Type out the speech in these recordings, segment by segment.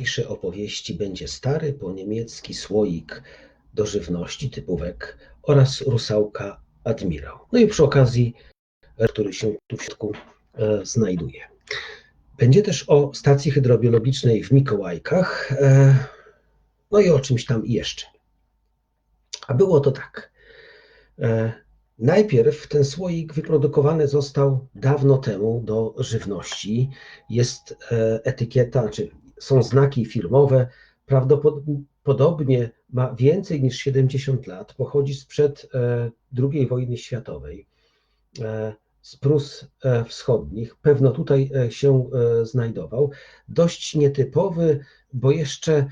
dzisiejszej opowieści będzie stary po niemiecki słoik do żywności typówek oraz rusałka admirał. No i przy okazji, który się tu w środku e, znajduje. Będzie też o stacji hydrobiologicznej w Mikołajkach, e, no i o czymś tam jeszcze. A było to tak. E, najpierw ten słoik wyprodukowany został dawno temu do żywności. Jest e, etykieta, czy są znaki firmowe. Prawdopodobnie ma więcej niż 70 lat. Pochodzi sprzed II wojny światowej z Prus Wschodnich. Pewno tutaj się znajdował. Dość nietypowy, bo jeszcze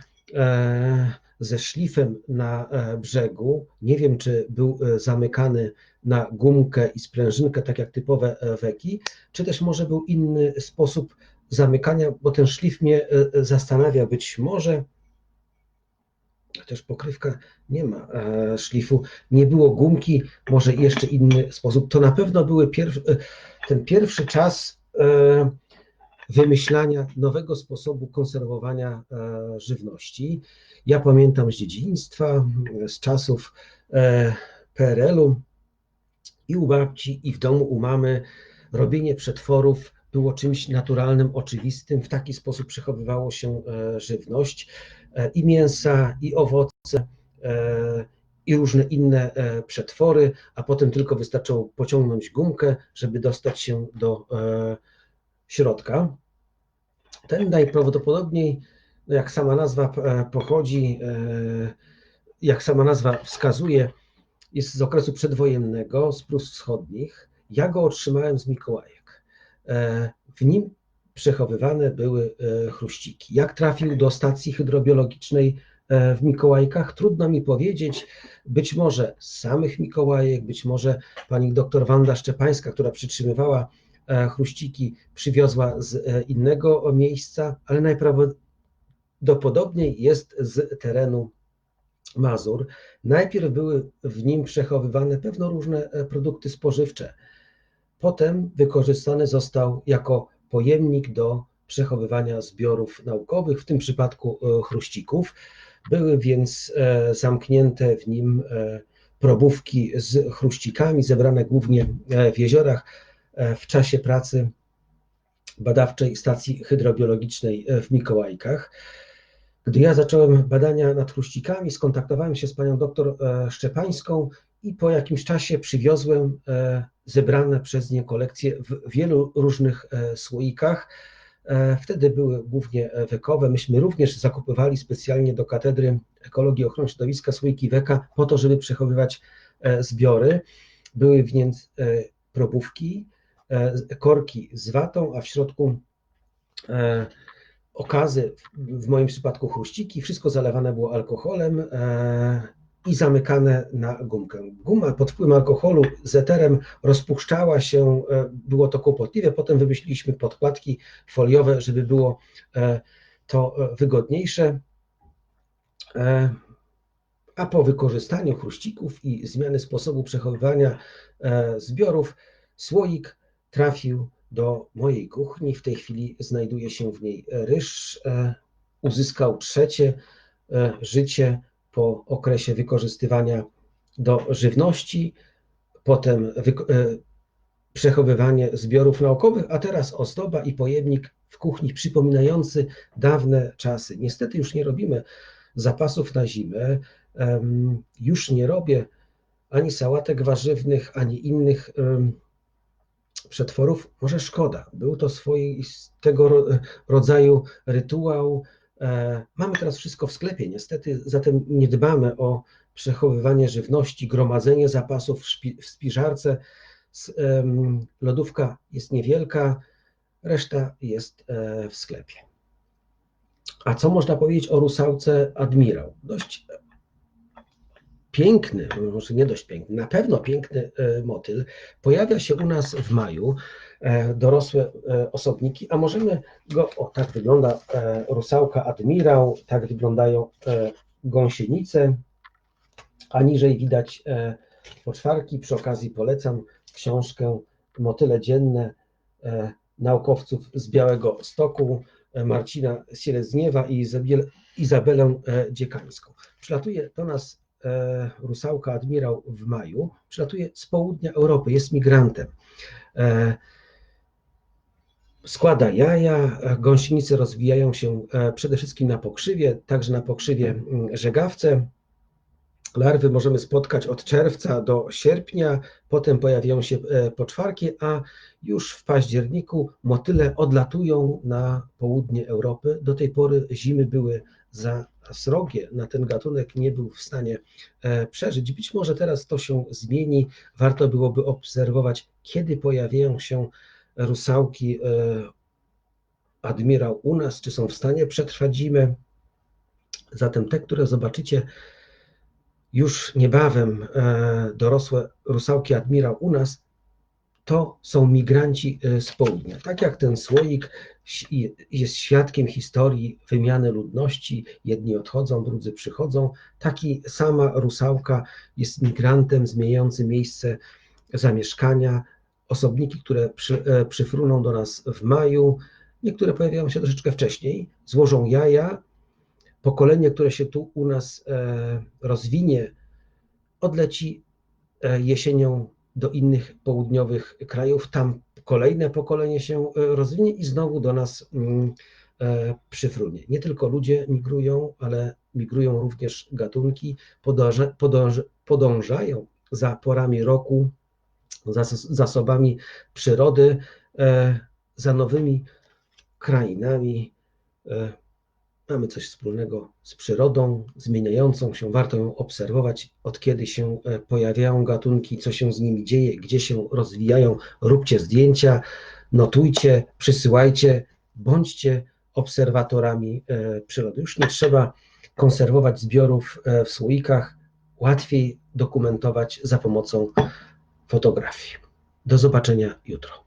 ze szlifem na brzegu. Nie wiem, czy był zamykany na gumkę i sprężynkę, tak jak typowe weki, czy też może był inny sposób zamykania, bo ten szlif mnie zastanawia. Być może chociaż pokrywka nie ma e, szlifu, nie było gumki, może jeszcze inny sposób. To na pewno były pierwszy, ten pierwszy czas e, wymyślania nowego sposobu konserwowania e, żywności. Ja pamiętam z dzieciństwa, z czasów PRL-u i u babci, i w domu u mamy robienie przetworów było czymś naturalnym, oczywistym. W taki sposób przechowywało się żywność. E, i mięsa, i owoce, e, i różne inne e, przetwory, a potem tylko wystarczyło pociągnąć gumkę, żeby dostać się do środka. Ten najprawdopodobniej, no jak sama nazwa pochodzi, jak sama nazwa wskazuje, jest z okresu przedwojennego, z Prus Wschodnich. Ja go otrzymałem z Mikołajek. W nim przechowywane były e, chruściki. Jak trafił do stacji hydrobiologicznej e, w Mikołajkach? Trudno mi powiedzieć. Być może z samych Mikołajek, być może pani doktor Wanda Szczepańska, która przytrzymywała e, chruściki, przywiozła z innego miejsca, ale najprawdopodobniej jest z terenu Mazur. Najpierw były w nim przechowywane pewno różne produkty spożywcze. Potem wykorzystany został jako pojemnik do przechowywania zbiorów naukowych, w tym przypadku e, chruścików. Były więc e, zamknięte w nim e, probówki z chruścikami, zebrane głównie w jeziorach w czasie pracy badawczej stacji hydrobiologicznej w Mikołajkach. Gdy ja zacząłem badania nad chruścikami, skontaktowałem się z panią doktor Szczepańską i po jakimś czasie przywiozłem e, zebrane przez nie kolekcje w wielu różnych e, słoikach. E, wtedy były głównie wekowe. Myśmy również zakupywali specjalnie do Katedry Ekologii i Ochrony Środowiska słoiki weka po to, żeby przechowywać zbiory. Były więc probówki, korki z watą, a w środku okazy, w moim przypadku chruściki, wszystko zalewane było alkoholem i zamykane na gumkę. Guma pod wpływem alkoholu z eterem rozpuszczała się, e, było to kłopotliwe, potem wymyśliliśmy podkładki foliowe, żeby było e, to e, wygodniejsze. A po wykorzystaniu chruścików i zmiany sposobu przechowywania zbiorów, słoik trafił do mojej kuchni. W tej chwili znajduje się w niej ryż. Uzyskał trzecie życie po okresie wykorzystywania do żywności, potem e, przechowywanie zbiorów naukowych, a teraz ozdoba i pojemnik w kuchni przypominający dawne czasy. Niestety już nie robimy zapasów na zimę, już nie robię ani sałatek warzywnych, ani innych przetworów. Może szkoda, był to tego rodzaju rytuał, mamy teraz wszystko w sklepie, niestety, zatem nie dbamy o przechowywanie żywności, gromadzenie zapasów w spiżarce. Lodówka jest niewielka, reszta jest e, w sklepie. A co można powiedzieć o rusałce Admirał? Dość piękny, może nie dość piękny, na pewno piękny e, motyl. Pojawia się u nas w maju. E, dorosłe e, osobniki, a możemy go, o tak wygląda e, rusałka admirał, tak wyglądają gąsienice, a niżej widać poczwarki. Przy okazji polecam książkę Motyle dzienne naukowców z Białego Stoku. Marcina Sielezniewa i Izabel, Izabelę Dziekańską. Przylatuje do nas rusałka admirał w maju, przylatuje z południa Europy, jest migrantem składa jaja, gąsienice rozwijają się e, przede wszystkim na pokrzywie, także na pokrzywie żegawce. Larwy możemy spotkać od czerwca do sierpnia, potem pojawiają się e, poczwarki, a już w październiku motyle odlatują na południe Europy. Do tej pory zimy były za srogie, na ten gatunek nie był w stanie e, przeżyć. Być może teraz to się zmieni. Warto byłoby obserwować, kiedy pojawiają się rusałki e, admirał u nas, czy są w stanie przetrwać zimę. Zatem te, które zobaczycie już niebawem, e, dorosłe rusałki admirał u nas, to są migranci e, z południa. Tak jak ten słoik jest świadkiem historii wymiany ludności, jedni odchodzą, drudzy przychodzą, taki sama rusałka jest migrantem zmieniającym miejsce zamieszkania, osobniki, które przy, e, przyfruną do nas w maju, niektóre pojawiają się troszeczkę wcześniej, złożą jaja. Pokolenie, które się tu u nas e, rozwinie, odleci e, jesienią do innych południowych krajów. Tam kolejne pokolenie się rozwinie i znowu do nas mm, przyfrunie. Nie tylko ludzie migrują, ale migrują również gatunki, podąża, podąża, podążają za porami roku, zasobami przyrody, e, za nowymi krainami. E, mamy coś wspólnego z przyrodą, zmieniającą się, warto ją obserwować, od kiedy się e, pojawiają gatunki, co się z nimi dzieje, gdzie się rozwijają. Róbcie zdjęcia, notujcie, przysyłajcie, bądźcie obserwatorami przyrody. Już nie trzeba konserwować zbiorów w słoikach, łatwiej dokumentować za pomocą fotografii. Do zobaczenia jutro.